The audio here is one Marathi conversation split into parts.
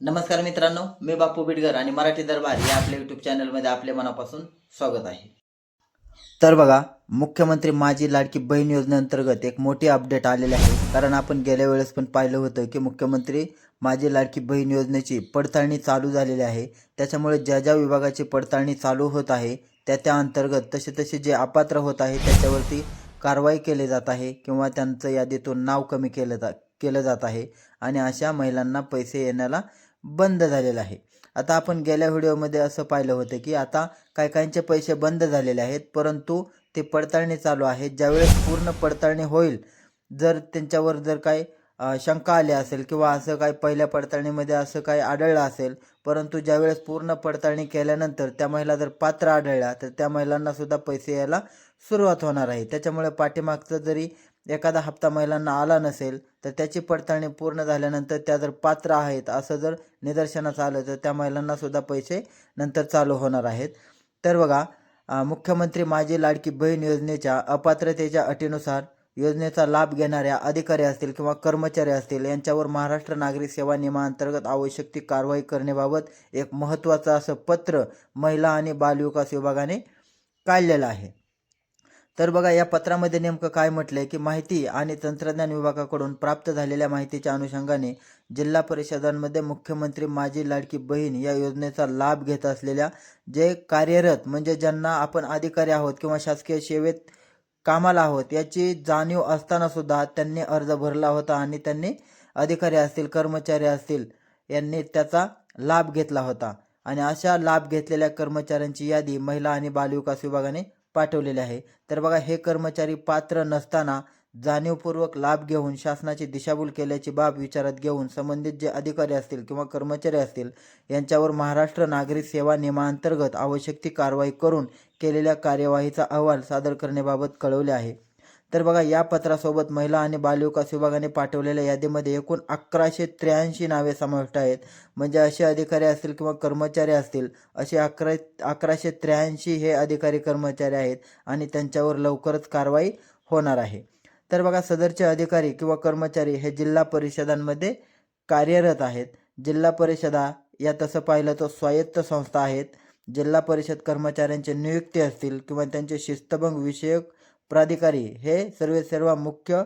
नमस्कार मित्रांनो मी बापू बिडगर आणि मराठी दरबार या आपल्या यूट्यूब चॅनलमध्ये आपल्या मनापासून स्वागत आहे. तर बघा मुख्यमंत्री माझी लाडकी बहीण योजनेअंतर्गत एक मोठी अपडेट आलेली आहे. कारण आपण गेल्या वेळेस पण पाहिलं होतं की मुख्यमंत्री माझी लाडकी बहीण योजनेची पडताळणी चालू झालेली आहे. त्याच्यामुळे ज्या ज्या विभागाची पडताळणी चालू होत आहे त्या त्या अंतर्गत तसे तसे जे अपात्र होत आहे त्याच्यावरती कारवाई केली जात आहे किंवा त्यांचं यादीतून नाव कमी केलं जा केलं जात आहे. आणि अशा महिलांना पैसे येण्याला बंद झालेलं आहे. आता आपण गेल्या व्हिडिओमध्ये असं पाहिलं होतं की आता काही काहींचे पैसे बंद झालेले आहेत परंतु ते पडताळणी चालू आहे ज्यावेळेस पूर्ण पडताळणी होईल जर त्यांच्यावर जर काही शंका आली असेल किंवा असं काही पहिल्या पडताळणीमध्ये असं काही आढळलं असेल परंतु ज्यावेळेस पूर्ण पडताळणी केल्यानंतर त्या महिला जर पात्र आढळल्या तर त्या महिलांनासुद्धा पैसे यायला सुरुवात होणार आहे. त्याच्यामुळे पाठीमागचं जरी एखादा हप्ता महिलांना आला नसेल तर त्याची पडताळणी पूर्ण झाल्यानंतर त्या जर पात्र आहेत असं जर निदर्शनास आलं तर त्या महिलांनासुद्धा पैसे नंतर चालू होणार आहेत. तर बघा मुख्यमंत्री माझी लाडकी बहीण योजनेच्या अपात्रतेच्या अटीनुसार योजनेचा लाभ घेणाऱ्या अधिकारी असतील किंवा कर्मचारी असतील यांच्यावर महाराष्ट्र नागरी सेवा नियमाअंतर्गत आवश्यक ती कारवाई करण्याबाबत एक महत्त्वाचं असं पत्र महिला आणि बालविकास विभागाने काढलेलं आहे. तर बघा या पत्रामध्ये नेमकं काय म्हटलंय की माहिती आणि तंत्रज्ञान विभागाकडून प्राप्त झालेल्या माहितीच्या अनुषंगाने जिल्हा परिषदांमध्ये मुख्यमंत्री माझी लाडकी बहीण या योजनेचा लाभ घेत असलेल्या जे कार्यरत म्हणजे ज्यांना आपण अधिकारी आहोत किंवा शासकीय सेवेत कामाला आहोत याची जाणीव असताना सुद्धा त्यांनी अर्ज भरला होता आणि त्यांनी अधिकारी असतील कर्मचारी असतील यांनी त्याचा लाभ घेतला होता. आणि अशा लाभ घेतलेल्या कर्मचाऱ्यांची यादी महिला आणि बालविकास विभागाने पाठवलेले आहे. तर बघा हे कर्मचारी पात्र नसताना जाणीवपूर्वक लाभ घेऊन शासनाची दिशाभूल केल्याची बाब विचारात घेऊन संबंधित जे अधिकारी असतील किंवा कर्मचारी असतील यांच्यावर महाराष्ट्र नागरी सेवा नियमाअंतर्गत आवश्यक ती कारवाई करून केलेल्या कार्यवाहीचा अहवाल सादर करण्याबाबत कळवले आहे. तर बघा या पत्रासोबत महिला आणि बालविकास विभागाने पाठवलेल्या यादीमध्ये एकूण अकराशे त्र्याऐंशी नावे समाविष्ट आहेत. म्हणजे असे अधिकारी असतील किंवा कर्मचारी असतील असे अकरा अकराशे त्र्याऐंशी हे अधिकारी कर्मचारी आहेत आणि त्यांच्यावर लवकरच कारवाई होणार आहे. तर बघा सदरचे अधिकारी किंवा कर्मचारी हे जिल्हा परिषदांमध्ये कार्यरत आहेत. जिल्हा परिषदा या तसं पाहिलं तर स्वायत्त संस्था आहेत. जिल्हा परिषद कर्मचाऱ्यांचे नियुक्ती असतील किंवा त्यांचे शिस्तभंग विषयक प्राधिकारी हे सर्व सर्व मुख्य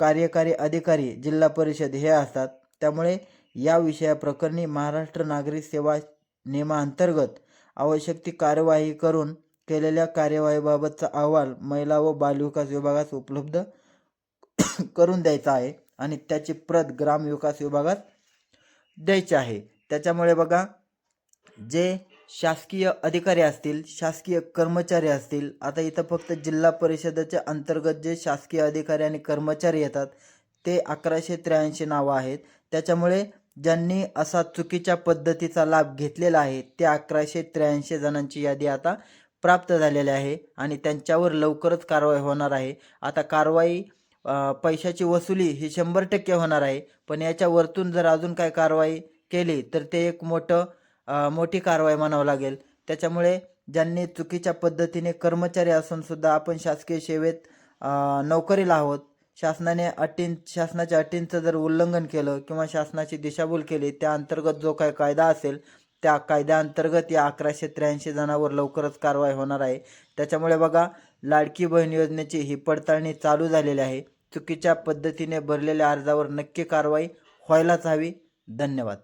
कार्यकारी अधिकारी जिल्हा परिषद हे असतात. त्यामुळे या विषयाप्रकरणी महाराष्ट्र नागरी सेवा नियमाअंतर्गत आवश्यक ती कार्यवाही करून केलेल्या कार्यवाहीबाबतचा अहवाल महिला व बालविकास विभागास उपलब्ध करून द्यायचा आहे आणि त्याची प्रत ग्रामविकास विभागात द्यायची आहे. त्याच्यामुळे बघा जे शासकीय अधिकारी असतील शासकीय कर्मचारी असतील आता इथं फक्त जिल्हा परिषदेच्या अंतर्गत जे शासकीय अधिकारी आणि कर्मचारी येतात ते अकराशे त्र्याऐंशी नावं आहेत. त्याच्यामुळे ज्यांनी असा चुकीच्या पद्धतीचा लाभ घेतलेला आहे त्या अकराशे त्र्याऐंशी जणांची यादी आता प्राप्त झालेली आहे आणि त्यांच्यावर लवकरच कारवाई होणार आहे. आता कारवाई पैशाची वसुली ही शंभर टक्के होणार आहे पण याच्या वरतून जर अजून काय कारवाई केली तर ते एक मोठं मोठी कारवाई म्हणावं लागेल. त्याच्यामुळे ज्यांनी चुकीच्या पद्धतीने कर्मचारी असूनसुद्धा आपण शासकीय सेवेत नोकरीला आहोत शासनाने अटीं शासनाच्या अटींचं जर उल्लंघन केलं किंवा शासनाची दिशाभूल केली त्या अंतर्गत जो काही कायदा असेल त्या कायद्याअंतर्गत या अकराशे त्र्याऐंशी जणांवर लवकरच कारवाई होणार आहे. त्याच्यामुळे बघा लाडकी बहीण योजनेची ही पडताळणी चालू झालेली आहे. चुकीच्या पद्धतीने भरलेल्या अर्जावर नक्की कारवाई व्हायलाच हवी. धन्यवाद.